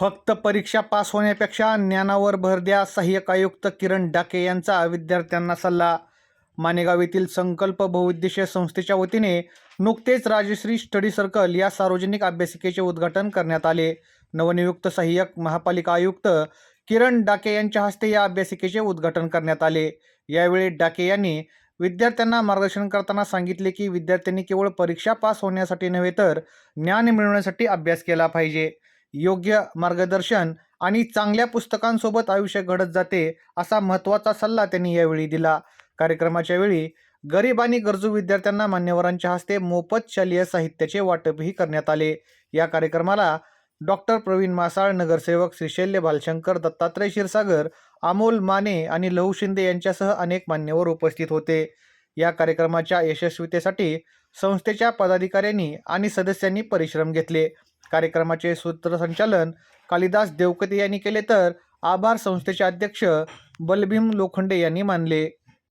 फक्त परीक्षा पास होण्यापेक्षा ज्ञानावर भर द्या सहाय्यक आयुक्त किरण डाके यांचा विद्यार्थ्यांना सल्ला. मानेगाव येथील संकल्प बहुउद्देशीय संस्थेच्या वतीने नुकतेच राजश्री स्टडी सर्कल या सार्वजनिक अभ्यासिकेचे उद्घाटन करण्यात आले. नवनियुक्त सहाय्यक महापालिका आयुक्त किरण डाके यांच्या हस्ते या अभ्यासिकेचे उद्घाटन करण्यात आले. यावेळी डाके यांनी विद्यार्थ्यांना मार्गदर्शन करताना सांगितले की विद्यार्थ्यांनी केवळ परीक्षा पास होण्यासाठी नव्हे तर ज्ञान मिळवण्यासाठी अभ्यास केला पाहिजे. योग्य मार्गदर्शन आणि चांगल्या पुस्तकांसोबत आयुष्य घडत जाते असा महत्त्वाचा सल्ला त्यांनी यावेळी दिला. कार्यक्रमाच्या वेळी गरीब आणि गरजू विद्यार्थ्यांना मान्यवरांच्या हस्ते मोफत शालेय साहित्याचे वाटपही करण्यात आले. या कार्यक्रमाला डॉक्टर प्रवीण मासाळ नगरसेवक श्रीशैल्य बालशंकर दत्तात्रय क्षीरसागर अमोल माने आणि लहू शिंदे यांच्यासह अनेक मान्यवर उपस्थित होते. या कार्यक्रमाच्या यशस्वीतेसाठी संस्थेच्या पदाधिकाऱ्यांनी आणि सदस्यांनी परिश्रम घेतले. कार्यक्रमाचे सूत्रसंचालन कालिदास देवकते यांनी केले तर आभार संस्थेचे अध्यक्ष बलभीम लोखंडे यांनी मानले.